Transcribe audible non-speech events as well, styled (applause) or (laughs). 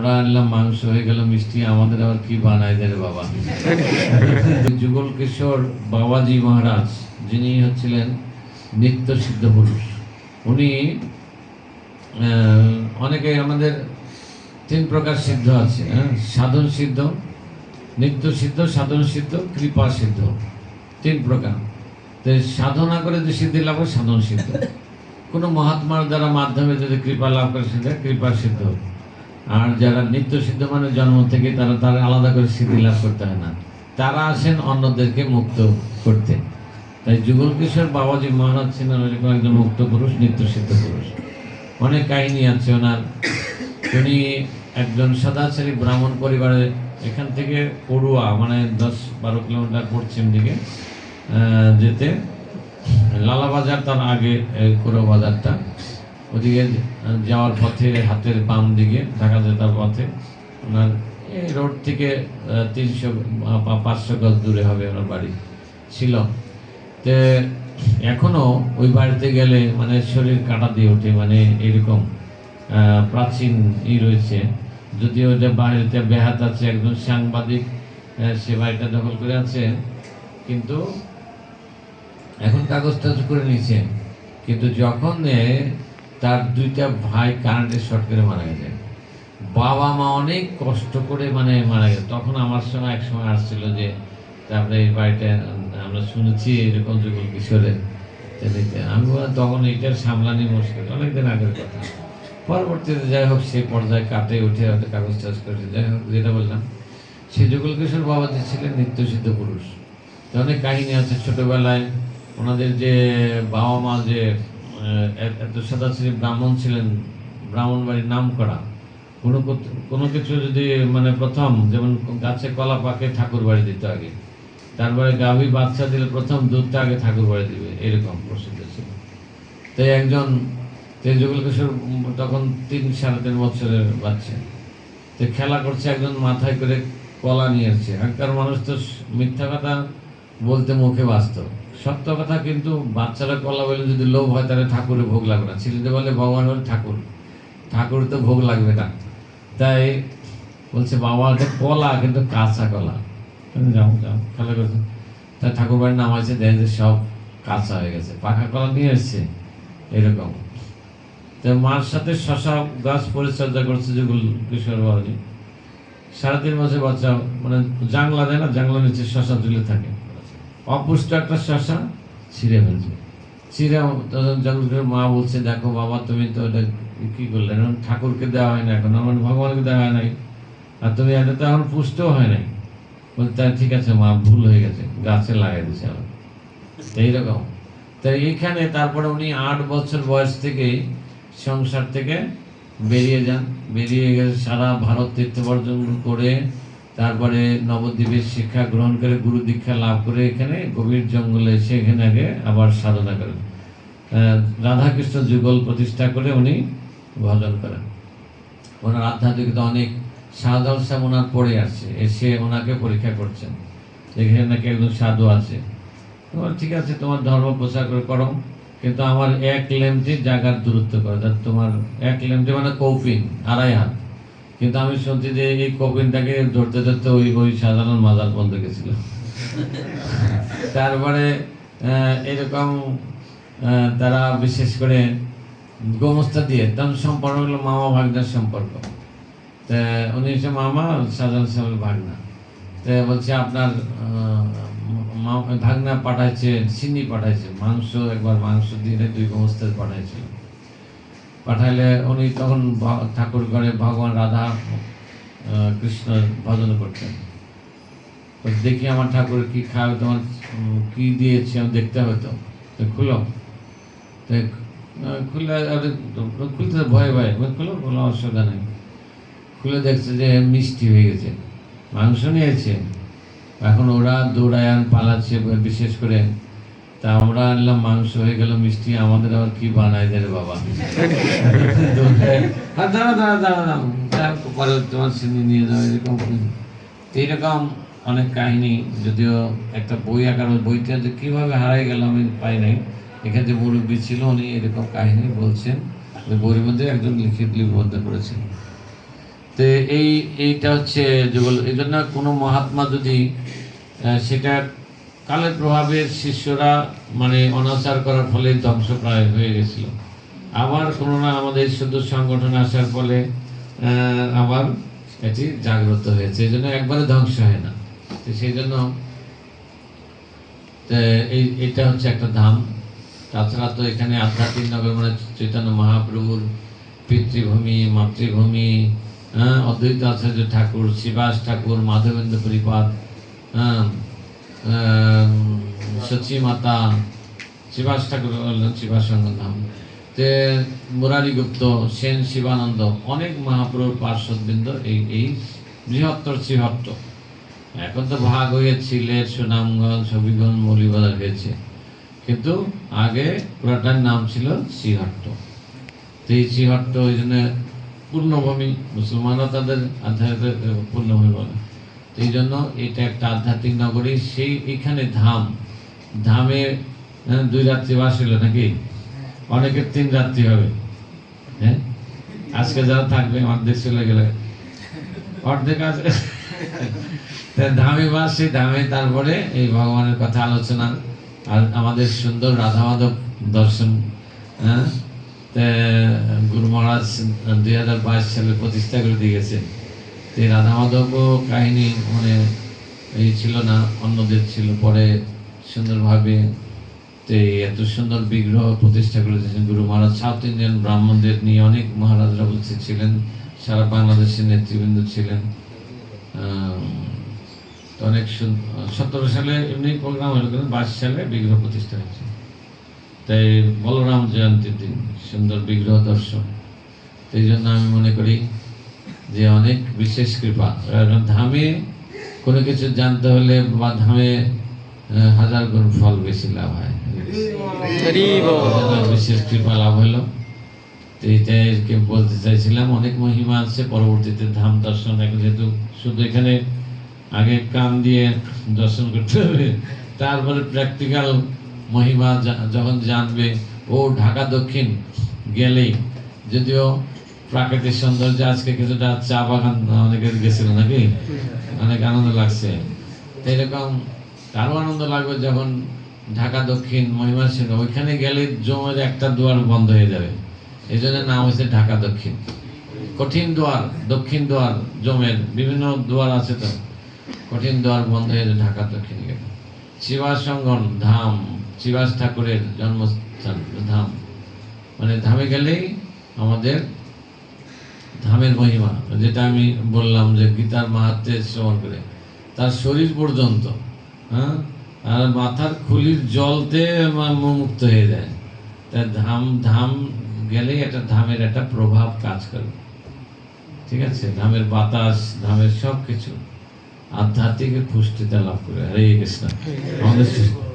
আমরা আনলাম মাংস হয়ে গেল মিষ্টি আমাদের আবার কি বানায় দেয় বাবা? (laughs) যুগল কিশোর বাবাজি মহারাজ যিনি হচ্ছিলেন নিত্য সিদ্ধ পুরুষ উনি অনেকে আমাদের তিন প্রকার সিদ্ধ আছে হ্যাঁ? সাধন সিদ্ধ নিত্য সিদ্ধ সাধন সিদ্ধ কৃপা সিদ্ধ তিন প্রকার। তো সাধনা করে যে সিদ্ধি লাভ সাধন সিদ্ধ। কোনো মহাত্মার দ্বারা মাধ্যমে যদি কৃপা লাভ করে সেটা কৃপা সিদ্ধ। আর যারা নিত্য সিদ্ধ মানে জন্ম থেকে তারা তারা আলাদা করে সিদ্ধি লাভ করতে হয় না। তারা আসেন অন্যদেরকে মুক্ত করতে। তাই যুগল কিশোর বাবাজি মহারাজ ছিলেন একজন মুক্ত পুরুষ, নিত্য সিদ্ধ পুরুষ। অনেক কাহিনী আছে ওনার। উনি একজন সদাচারী ব্রাহ্মণ পরিবারে এখান থেকে পড়ুয়া মানে দশ বারো কিলোমিটার পশ্চিম দিকে যেতে। লালা বাজার তার আগে পুরো বাজারটা ওদিকে যাওয়ার পথে, হাতের বাম দিকে ঢাকা যেতার পথে। ওনার এই রোড থেকে তিনশো পাঁচশো গজ দূরে হবে ওনার বাড়ি ছিল তে এখনও ওই বাড়িতে গেলে মানে শরীর কাটা দিয়ে ওঠে মানে এরকম প্রাচীন ই রয়েছে। যদিও ওটা বাড়িতে বেহাত আছে, একজন সাংবাদিক সে বাড়িটা দখল করে আছে, কিন্তু এখন কাগজ টাজ করে নিয়েছে। কিন্তু যখন তার দুইটা ভাই কারেন্টে শর্ট করে মারা গেছে। বাবা মা অনেক কষ্ট করে মানে মারা গেছে। তখন আমার সময় এক সময় আসছিল যে, তারপরে এই বাড়িটা আমরা শুনেছি এরকম যুগল কিশোরের। আমি তখন এইটার সামলানি মুশকিল। অনেকদিন আগের কথা। পরবর্তীতে যাই হোক, সে পর্যায়ে কাটে উঠে হয়তো কাগজ টাজ করে যাই হোক, যেটা বললাম, সে যুগল কিশোর বাবা যে ছিলেন নিত্যসিদ্ধ পুরুষ। অনেক কাহিনী আছে ছোটোবেলায়। ওনাদের যে বাবা মা যে এত- সদাশ্রী ব্রাহ্মণ ছিলেন, ব্রাহ্মণ বাড়ির নাম করা কোনো কোনো কিছু যদি মানে প্রথম, যেমন গাছে কলা পাকে ঠাকুর বাড়ি দিতে আগে তারপরে গাভী বাচ্চা দিলে প্রথম দুধটা আগে ঠাকুর বাড়ি দিবে, এরকম প্রসিদ্ধ ছিল। তাই একজন তেজগুল কিশোর তখন তিন সাড়ে তিন বছরের বাচ্চা। তো খেলা করছে, একজন মাথায় করে কলা নিয়ে আসছে। আগকার মানুষ তো মিথ্যা কথা বলতে মুখে বাস্তব সত্য কথা কিন্তু বাচ্চারা কলা বলে যদি লোভ হয়, তাহলে ঠাকুরে ভোগ লাগবে না। ছেলেদের বলে ভগবান বলে ঠাকুর। ঠাকুর তো ভোগ লাগবে না তাই বলছে, বাবা, এটা কলা, কিন্তু কাঁচা কলা। যাও যাও, খেলা করছে তাই ঠাকুর বাড়ি নামাইছে দেখে যে সব কাঁচা হয়ে গেছে। পাকা কলা নিয়ে এসছে, এরকম। তো মার সাথে শশা গাছ পরিচর্যা করছে যুগল কিশোর বাবাজি তিন বছর বাচ্চা মানে জাংলা দেয় না, জাংলা নিচে শশা ঝুলে থাকে। অপুষ্ট একটা শশা ছিঁড়ে ফেলছে। ছিঁড়ে তখন করে মা বলছে, দেখো বাবা, তুমি তো এটা কী করলে? এখন ঠাকুরকে দেওয়া হয় না, এখন আমার ভগবানকে দেওয়া হয় নাই। আর তুমি এটা তো এখন পুষ্টও হয় নাই। বলতে "তা ঠিক আছে মা, ভুল হয়ে গেছে, গাছে লাগাই দিছে আমার এইরকম। তাই এইখানে তারপরে উনি আট বছর বয়স থেকে সংসার থেকে বেরিয়ে যান। বেরিয়ে গেছে সারা ভারত তীর্থবর্জন করে তারপরে নবদ্বীপের শিক্ষা গ্রহণ করে, গুরু দীক্ষা লাভ করে এখানে গভীর জঙ্গলে এসে এখানে আগে আবার সাধনা করেন। রাধাকৃষ্ণ যুগল প্রতিষ্ঠা করে উনি ভজন করেন। ওনার আধ্যাত্মিকতা অনেক সাহেব ওনার পড়ে আসছে, এসে ওনাকে পরীক্ষা করছেন। এখানে নাকি একজন সাধু আছে। তোমার ঠিক আছে, তোমার ধর্ম প্রচার করে করো, কিন্তু আমার এক লেমটি জায়গার দূরত্ব করে তোমার এক লেমটি মানে কৌপিন, আড়াই হাত। কিন্তু আমি শুনছি যে এই কৌপিনটাকে ধরতে ধরতে ওই ওই সাধারণ মাজার বন্ধ গেছিল। তারপরে এরকম তারা বিশেষ করে গোমস্তা দিয়ে তখন সম্পর্ক হলো মামা ভাগনার সম্পর্ক। তা উনি হচ্ছে মামা সাজান সাহেবের ভাগনা। তা বলছে আপনার ভাগনা পাঠাইছে চিনি পাঠাইছে মাংস, একবার মাংস দিয়ে দুই গোমস্তা পাঠাইছিল পাঠাইলে উনি তখন ঠাকুর ঘরে ভগবান রাধা কৃষ্ণ ভজন করতেন। বলছে, দেখি আমার ঠাকুর কি খাবে তোমার কি দিয়েছে আমি দেখতে হবে তো। তো খুলো। তো খুলে খুলতে তো ভয় ভয় খুলো কোনো অসুবিধা নেই। খুলে দেখছে যে মিষ্টি হয়ে গেছে। মাংস নিয়েছে। এখন ওরা দৌড়ায়ান পালাচ্ছে বিশেষ করে তা আমরা আনলাম মাংস হয়ে গেল মিষ্টি। আমাদের আবার কি বানায় দেয় বাবা? "আর দাঁড়া দাঁড়া দাঁড়া দাঁড়া, পরে তোমার চিনি নিয়ে যাও এরকম এইরকম অনেক কাহিনী যদিও একটা বই আকার বইটা যে কীভাবে হারাই গেল আমি পাই নাই। এখানে যে মুরব্বী ছিল উনি এরকম কাহিনী বলছেন। ওই বইয়ের মধ্যে একজন লিখিত লিপিবদ্ধ করেছেন। তো এই এইটা হচ্ছে যেগুলো এই জন্য কোনো মহাত্মা যদি সেটা কালের প্রভাবে শিষ্যরা মানে অনাচার করার ফলে ধ্বংসপ্রায় হয়ে গেছিল। আবার কোনো না আমাদের শুদ্ধ সংগঠন আসার ফলে আবার এটি জাগ্রত হয়েছে। এই জন্য একবারে ধ্বংস হয় না। তো সেই জন্য এই, এটা হচ্ছে একটা ধাম। তাছাড়া তো এখানে আধ্যাত্মিক নগর মানে চৈতন্য মহাপ্রভুর পিতৃভূমি, মাতৃভূমি হ্যাঁ অদ্বৈত আচার্য ঠাকুর, শিবাস ঠাকুর, মাধবেন্দ্র পরিপাদ হ্যাঁ মাতা শিবাস ঠাকুর বললেন শিবাস ধাম। তে মুরারি গুপ্ত, সেন শিবানন্দ, অনেক মহাপ্রভুর পার্শ্ববৃন্দ এই এই বৃহত্তর শ্রীহট্ট। এখন তো ভাগ হয়ে সিলেট সুনামগঞ্জ, হবিগঞ্জ, মৌলিবাজার হয়েছে। কিন্তু আগে পুরাটার নাম ছিল শ্রীহট্ট। তো এই শ্রীহট্ট ওই জন্য পূর্ণভূমি, মুসলমানরা তাদের আধ্যাত্মিক পূর্ণভূমি বলে। এই জন্য এটা একটা আধ্যাত্মিক নগরী। সেই এখানে ধাম, ধামে দুই রাত্রি বাস হলো নাকি? অনেকের তিন রাত্রি হবে। হ্যাঁ? আজকে যারা থাকবে, অর্ধেক চলে গেলে। অর্ধেক আছে (laughs) ধামে বাস, সেই ধামে তারপরে এই ভগবানের কথা আলোচনা আর আমাদের সুন্দর রাধা মাধব দর্শন। হ্যাঁ? গুরু মহারাজ দুই হাজার বাইশ সালে প্রতিষ্ঠা করে দিয়ে এই রাধা মাধবও কাহিনী মানে এই ছিল না, অন্যদের ছিল। পরে সুন্দরভাবে তো এত সুন্দর বিগ্রহ প্রতিষ্ঠা করে দিয়েছেন গুরু মহারাজ। সাউথ ইন্ডিয়ান ব্রাহ্মণদের নিয়ে অনেক মহারাজরা উপস্থিত ছিলেন, সারা বাংলাদেশের নেতৃবৃন্দ ছিলেন। তো অনেক সতেরো সালে এমনি প্রোগ্রাম হলো, কিন্তু বাইশ সালে বিগ্রহ প্রতিষ্ঠা হয়েছে। তাই বলরাম জয়ন্তীর দিন, সুন্দর বিগ্রহ দর্শন। তো এই জন্য আমি মনে করি যে অনেক বিশেষ কৃপা। ধামে কোনো কিছু জানতে হলে বা ধামে হাজার গুণ ফল বেশি লাভ হয়। বিশেষ কৃপা লাভ হলো। তো এইটাই বলতে চাইছিলাম। অনেক মহিমা আছে পরবর্তীতে ধাম দর্শন যেহেতু শুধু এখানে আগে কান দিয়ে দর্শন করতে হবে তারপরে প্র্যাকটিক্যাল মহিমা যখন জানবে ও ঢাকা দক্ষিণ গেলেই যদিও প্রাকৃতিক সৌন্দর্য আজকে কিছুটা চা বাগান অনেকের গেছিল নাকি? অনেক আনন্দ লাগছে। এরকম আরও আনন্দ লাগবে যখন ঢাকা, দক্ষিণ মহিমা সিংহ ওইখানে গেলে জমের একটা দুয়ার বন্ধ হয়ে যাবে। এই জন্য নাম হয়েছে ঢাকা, দক্ষিণ। কঠিন দুয়ার, দক্ষিণ দুয়ার, জমের বিভিন্ন দুয়ার আছে তো। কঠিন দুয়ার বন্ধ হয়ে যাবে ঢাকা, দক্ষিণ গেলে। শিবাস ধাম, শিবাস ঠাকুরের জন্মস্থান, ধাম। মানে ধামে গেলেই আমাদের ধামের মহিমা যেটা আমি বললাম যে গীতার মাহাত্মে শ্রবণ করে। তার শরীর পর্যন্ত হ্যাঁ? আর মাথার খুলির জলতে মুক্ত হয়ে যায়। তা ধাম ধাম গেলেই একটা ধামের একটা প্রভাব কাজ করে। ঠিক আছে? ধামের বাতাস ধামের সব কিছু আধ্যাত্মিক পুষ্টিতা লাভ করে। হরে কৃষ্ণ। আমাদের